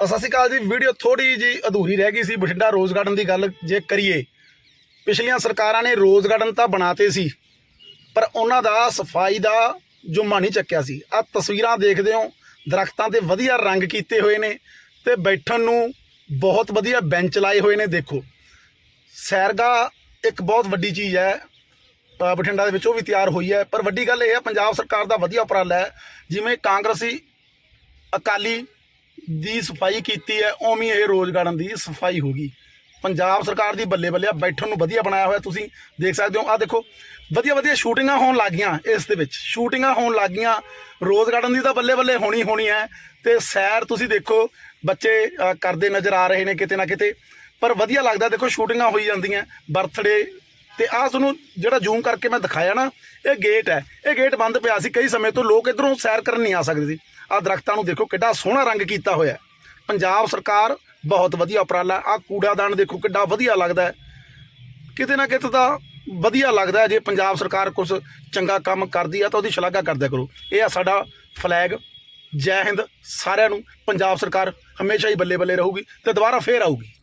ਸਤਿ ਸ਼੍ਰੀ ਅਕਾਲ ਜੀ ਵੀਡੀਓ ਥੋੜੀ ਜੀ ਅਧੂਰੀ ਰਹਿ ਗਈ ਸੀ ਬਠਿੰਡਾ ਰੋਜ਼ ਗਾਰਡਨ ਦੀ ਗੱਲ ਜੇ ਕਰੀਏ। ਪਿਛਲੀਆਂ ਸਰਕਾਰਾਂ ਨੇ ਰੋਜ਼ ਗਾਰਡਨ ਤਾਂ ਬਣਾਤੇ ਸੀ ਪਰ ਉਹਨਾਂ ਦਾ ਸਫ਼ਾਈ ਦਾ ਜੁਮਾ ਨਹੀਂ ਚੱਕਿਆ ਸੀ। ਆ ਤਸਵੀਰਾਂ ਦੇਖਦੇ ਹੋ ਦਰਖਤਾਂ ਤੇ ਵਧੀਆ ਰੰਗ ਕੀਤੇ ਹੋਏ ਨੇ ਤੇ ਬੈਠਣ ਨੂੰ ਬਹੁਤ ਵਧੀਆ ਬੈਂਚ ਲਾਏ ਹੋਏ ਨੇ ਦੇਖੋ। ਸੈਰਗਾ ਇੱਕ ਬਹੁਤ ਵੱਡੀ ਚੀਜ਼ ਹੈ ਅ, ਬਠਿੰਡਾ ਦੇ ਵਿੱਚ ਉਹ ਵੀ ਤਿਆਰ ਹੋਈ ਹੈ ਪਰ ਵੱਡੀ ਗੱਲ ਇਹ ਹੈ ਪੰਜਾਬ ਸਰਕਾਰ ਦਾ ਵਧੀਆ ਉਪਰਾਲਾ ਹੈ ਜਿਵੇਂ ਕਾਂਗਰਸੀ ਅਕਾਲੀ ਦੀ ਸਫ਼ਾਈ ਕੀਤੀ ਹੈ, ਉਵੇਂ ਇਹ ਰੋਜ਼ ਗਾਰਡਨ ਦੀ ਸਫ਼ਾਈ ਹੋਗੀ ਪੰਜਾਬ ਸਰਕਾਰ ਦੀ ਬੱਲੇ ਬੱਲੇ ਬੈਠਣ ਨੂੰ ਵਧੀਆ ਬਣਾਇਆ ਹੋਇਆ ਤੁਸੀਂ ਦੇਖ ਸਕਦੇ ਹੋ। ਆ ਦੇਖੋ, ਵਧੀਆ ਵਧੀਆ ਸ਼ੂਟਿੰਗਾਂ ਹੋਣ ਲੱਗੀਆਂ ਇਸ ਦੇ ਵਿੱਚ। ਸ਼ੂਟਿੰਗਾਂ ਹੋਣ ਲੱਗੀਆਂ ਰੋਜ਼ ਗਾਰਡਨ ਦੀ ਤਾਂ ਬੱਲੇ ਬੱਲੇ ਹੋਣੀ ਹੋਣੀ ਹੈ। ਤੇ ਸੈਰ ਤੁਸੀਂ ਦੇਖੋ, ਬੱਚੇ ਕਰਦੇ ਨਜ਼ਰ ਆ ਰਹੇ ਨੇ ਕਿਤੇ ਨਾ ਕਿਤੇ। ਪਰ ਵਧੀਆ ਲੱਗਦਾ, ਦੇਖੋ, ਸ਼ੂਟਿੰਗਾਂ ਹੋਈ ਜਾਂਦੀਆਂ। ਬਰਥਡੇ ਤੇ ਆਹ ਤੁਹਾਨੂੰ ਜਿਹੜਾ ਜ਼ੂਮ ਕਰਕੇ ਮੈਂ ਦਿਖਾਇਆ ਨਾ, ਇਹ ਗੇਟ ਹੈ। ਇਹ ਗੇਟ ਬੰਦ ਪਿਆ ਸੀ ਕਈ ਸਮੇਂ ਤੋਂ, ਲੋਕ ਇਧਰੋਂ ਸੈਰ ਕਰਨ ਨਹੀਂ ਆ ਸਕਦੇ ਸੀ। ਆਹ ਦਰਖਤਾਂ ਨੂੰ ਦੇਖੋ ਕਿੱਡਾ ਸੋਹਣਾ ਰੰਗ ਕੀਤਾ ਹੋਇਆ ਪੰਜਾਬ ਸਰਕਾਰ ਬਹੁਤ ਵਧੀਆ ਉਪਰਾਲਾ, ਆਹ ਕੂੜਾਦਾਨ ਦੇਖੋ ਕਿੱਡਾ ਵਧੀਆ ਲੱਗਦਾ ਕਿਤੇ ਨਾ ਕਿਤੇ ਤਾਂ ਵਧੀਆ ਲੱਗਦਾ ਜੇ ਪੰਜਾਬ ਸਰਕਾਰ ਕੁਝ ਚੰਗਾ ਕੰਮ ਕਰਦੀ ਆ ਤਾਂ ਉਹਦੀ ਸ਼ਲਾਘਾ ਕਰਦਿਆ ਕਰੋ। ਇਹ ਆ ਸਾਡਾ ਫਲੈਗ ਜੈ ਹਿੰਦ ਸਾਰਿਆਂ ਨੂੰ। ਪੰਜਾਬ ਸਰਕਾਰ ਹਮੇਸ਼ਾ ਹੀ ਬੱਲੇ ਬੱਲੇ ਰਹੂਗੀ ਤੇ ਦੁਬਾਰਾ ਫੇਰ ਆਊਗੀ।